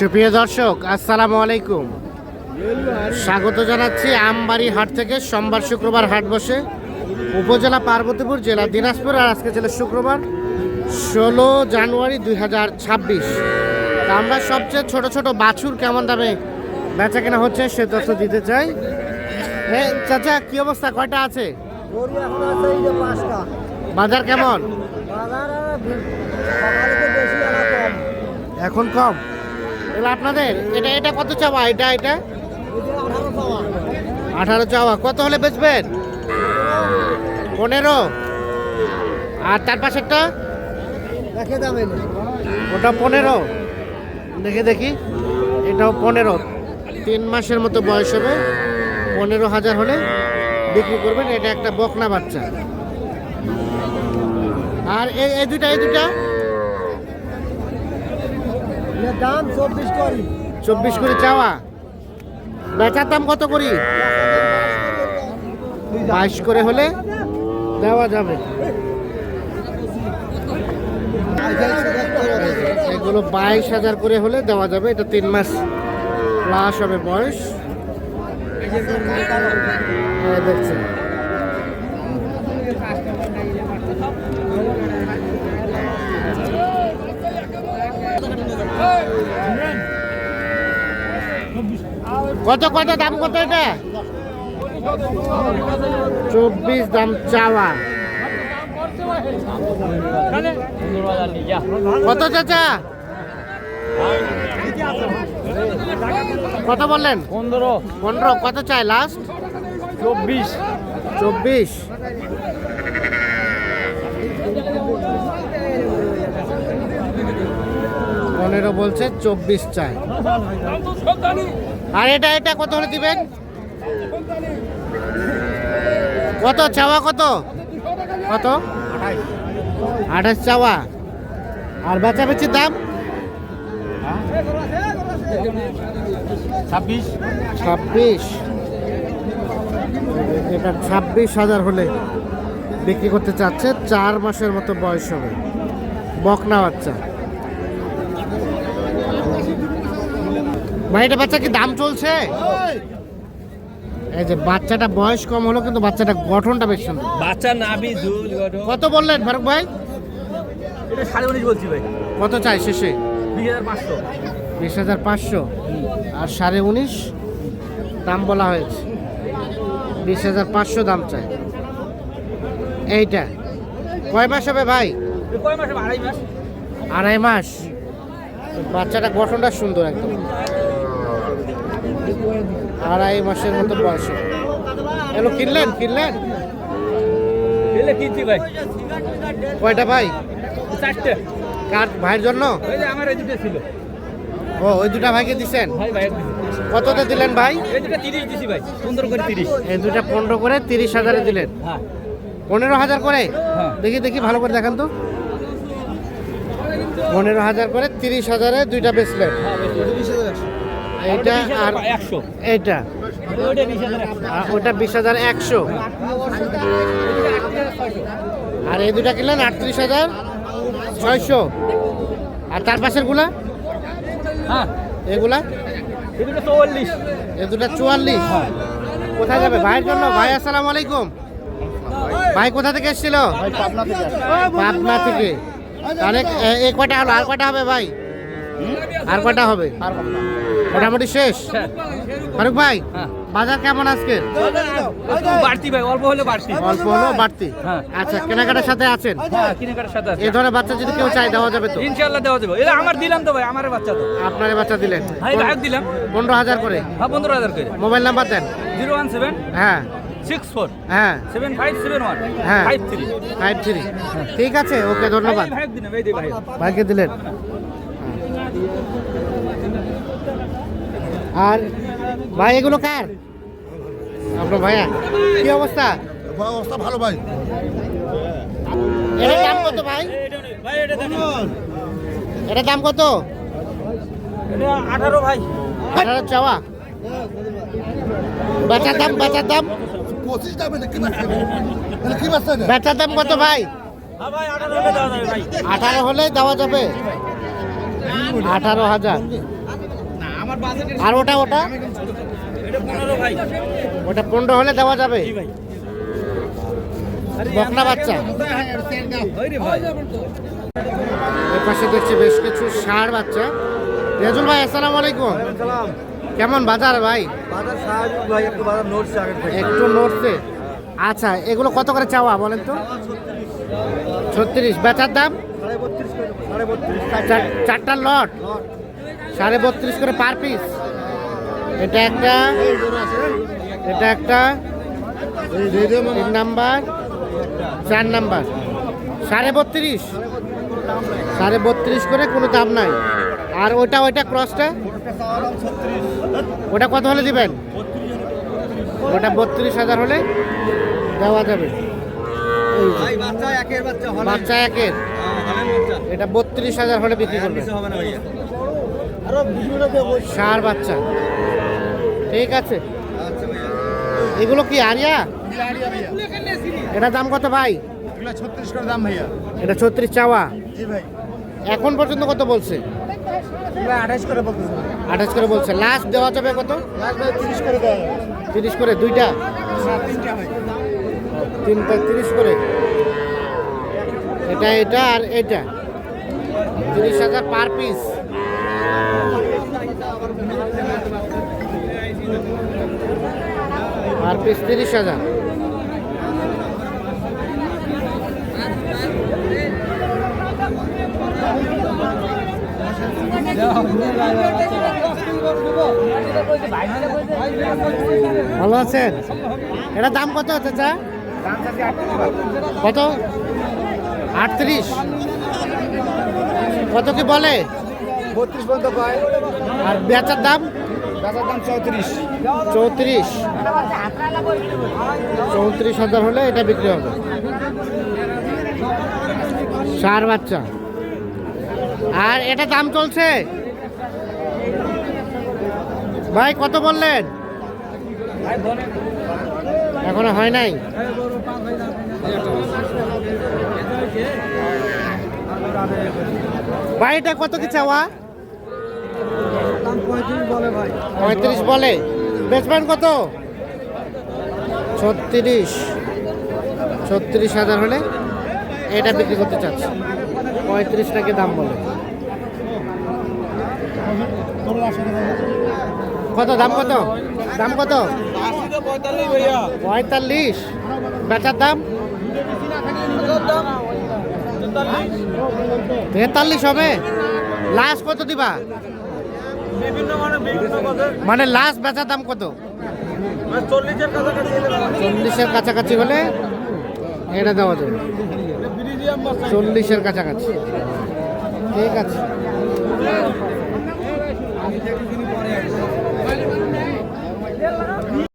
সুপ্রিয় দর্শক আসসালামু আলাইকুম। স্বাগত জানাচ্ছি আমবাড়ি হাট থেকে। সোমবার শুক্রবার হাট বসে। উপজেলা পার্বতীপুর জেলা দিনাজপুর আর আজকে ছিল শুক্রবার ষোলো জানুয়ারি দুই হাজার ছাব্বিশ। তা আমরা সবচেয়ে ছোট ছোট বাছুর কেমন দামে বেচা কেনা হচ্ছে সে তথ্য দিতে চাই। হ্যাঁ চাচা কি অবস্থা? কয়টা আছে? বাজার কেমন? এখন কম? এগুলো আপনাদের? এটা এটা কত চাওয়া? এটা এটা? আঠারো চাওয়া। কত হলে বেচবেন? পনেরো। আর তার পাশেরটা? ওটা পনেরো। দেখে দেখি। এটাও পনেরো। তিন মাসের মতো বয়স হবে। পনেরো হাজার হলে বিক্রি করবেন। এটা একটা বকনা বাচ্চা। আর এই এই দুটা এই দুটা দাম চব্বিশ করি। চব্বিশ করে চাওয়া। বেচার দাম কত করি? বাইশ করে হলে দেওয়া যাবে। এগুলো বাইশ হাজার করে হলে দেওয়া যাবে। এটা তিন মাস প্লাস হবে বয়স। দেখছেন। কত কত দাম কত এটা? চব্বিশ দাম চাওয়া। কত চাচা? কত বললেন? পনেরো। পনেরো কত চাই লাস্ট চব্বিশ। চব্বিশ। পনেরো বলছে চব্বিশ চাই। আর এটা এটা কত হলে দিবেন? কত চাওয়া কত? কত? আঠাশ চাওয়া। আর বেচাবেচির দাম? ছাব্বিশ। ছাব্বিশ। এটা ছাব্বিশ হাজার হলে বিক্রি করতে চাচ্ছে চার মাসের মতো বয়স হবে। বকনা বাচ্চা। ভাই এটা বাচ্চা কি দাম চলছে? এই। যে বাচ্চাটা বয়স কম হলো কিন্তু বাচ্চাটা গঠনটা বেশ সুন্দর। বাচ্চা নাবি ঝুল গঠন। কত বললেন ফারুক ভাই? এটা সাড়ে উনিশ বলছি ভাই। কত চাই শেষে? বিশ হাজার পাঁচশো। বিশ হাজার পাঁচশো। আর সাড়ে উনিশ দাম বলা হয়েছে। বিশ হাজার পাঁচশো দাম চাই। এইটা। কয় মাস হবে ভাই? কয় মাসে আড়াই মাস। আড়াই মাস। বাচ্চাটা গঠনটা সুন্দর একদম। আড়াই মাসের মতো বয়স। এগুলো কিনলেন? কিনলেন? কিনছি ভাই। কয়টা ভাই? চারটে। কার? ভাইয়ের জন্য? আমার এই দুটো ছিল। ও ওই দুটা ভাইকে দিছেন? কততে দিলেন ভাই? এই দুটো তিরিশ দিছি ভাই সুন্দর করে তিরিশ। এই দুটা পনেরো করে তিরিশ হাজারে দিলেন। হ্যাঁ। পনেরো হাজার করে? হ্যাঁ। দেখি দেখি ভালো করে দেখান তো। পনেরো হাজার করে তিরিশ হাজারে দুইটা বেচলেন এইটা আর আর ওটা বিশ হাজার একশো। আর এই দুটা কিনলেন আটত্রিশ হাজার ছয়শো। আর তার পাশেরগুলা? হ্যাঁ। এগুলা? এই এ দুটা চুয়াল্লিশ। কোথায় যাবে? ভাইয়ের জন্য। ভাই আসসালামু আলাইকুম। ভাই কোথা থেকে এসেছিল? পাবনা থেকে। তাহলে এ- এ কয়টা হলো? আর কয়টা হবে ভাই? আর কয়টা হবে? মোটামুটি শেষ? ফারুক ভাই হ্যাঁ। বাজার কেমন আজকে? বাড়তি ভাই অল্প হলে বাড়তি। অল্প হলো বাড়তি? হ্যাঁ। আচ্ছা কেনাকাটার সাথে আছেন? হ্যাঁ কেনাকাটার সাথে আছে। এই ধরনের বাচ্চা যদি কেউ চাই দেওয়া যাবে তো? দেওয়া যাবে। এটা আমার দিলাম তো ভাই আমার বাচ্চা তো। আপনার বাচ্চা দিলেন? ভাই দিলাম। পনেরো হাজার করে? হ্যাঁ পনেরো হাজার করে। মোবাইল নাম্বার দেন। জিরো ওয়ান সেভেন হ্যাঁ। সিক্স ফোর হ্যাঁ। সেভেন ফাইভ সেভেন ওয়ান হ্যাঁ। Five three. Five three. ঠিক আছে ওকে ধন্যবাদ। ভাইকে দিলেন। আর ভাই এগুলো কার? আপনার ভাইয়া কি অবস্থা? অবস্থা ভালো ভাই। এটার দাম কত ভাই? ভাই এটা এটার দাম কত? আঠারো ভাই আঠারো চাওয়া। বেচার দাম বেচার দাম? পঁচিশ দামে বেচার দাম কত ভাই? হ্যাঁ আঠারো হলে দেওয়া যাবে। ভাই আঠারো হাজার। আর ওটা ওটা? ভাই। ওটা পনেরো হলে দেওয়া যাবে? বকনা বাচ্চা। এর পাশে দেখছি বেশ কিছু ষাঁড় বাচ্চা। রেজুল ভাই আসসালামু আলাইকুম। কেমন বাজার ভাই? বাজার স্বাভাবিক ভাই একটু বাজার নড়ছে একটু নড়ছে। আচ্ছা এগুলো কত করে চাওয়া বলেন তো? ছত্রিশ। বেচার দাম সাড়ে বত্রিশ করে সাড়ে বত্রিশ চার- চারটা লট। সাড়ে বত্রিশ করে পার পিস। এটা একটা এটা একটা তিন নাম্বার চার নাম্বার। সাড়ে বত্রিশ। সাড়ে বত্রিশ করে কোনো দাম নাই। আর ওটা ওইটা ক্রসটা? ওটা কত হলে দিবেন? ওটা বত্রিশ হাজার হলে দেওয়া যাবে। বাচ্চা একের বাচ্চা হলে বাচ্চা একের হলেন বাচ্চা এটা বত্রিশ হাজার হলে বিক্রি করবে। সার বাচ্চা। ঠিক আছে। আচ্ছা এগুলো কি আরিয়া? এটা দাম কত ভাই? দাম ভাইয়া। এটা ছত্রিশ চাওয়া। ভাই। এখন পর্যন্ত কত বলছে? আঠাশ করে বলতেছে। আঠাশ করে বলছে। লাস্ট দেওয়া যাবে কত? লাস্ট তিরিশ করে দেয় তিরিশ করে দুইটা? তিনটা তিরিশ করে। এটা এটা আর এটা। তিরিশ হাজার পার পিস পার পিস তিরিশ হাজার। ভালো আছেন? এটা দাম কত চাচা কত? আটত্রিশ। কত কি বলে? বত্রিশ পর্যন্ত পাই আর বেচার দাম? বেচার দাম চৌত্রিশ। চৌত্রিশ। চৌত্রিশ হাজার হলে এটা বিক্রি হবে। সার বাচ্চা। আর এটা দাম চলছে? ভাই কত বললেন? এখনও হয় নাই? ভাই, এটা কত কি চাওয়া? পঁয়ত্রিশ বলে বেচবেন কত? ছত্রিশ। ছত্রিশ হাজার হলে এটা বিক্রি করতে চাচ্ছে। পঁয়ত্রিশ টাকা দাম বলে। কত, দাম কত? দাম কত? পঁয়তাল্লিশ। বেচার দাম? তেতাল্লিশ হবে। লাস্ট কত দিবা? মানে লাস্ট বেচার দাম কত? চল্লিশের কাছাকাছি হলে এটা দেওয়া যাবে। চল্লিশের কাছাকাছি। ঠিক আছে।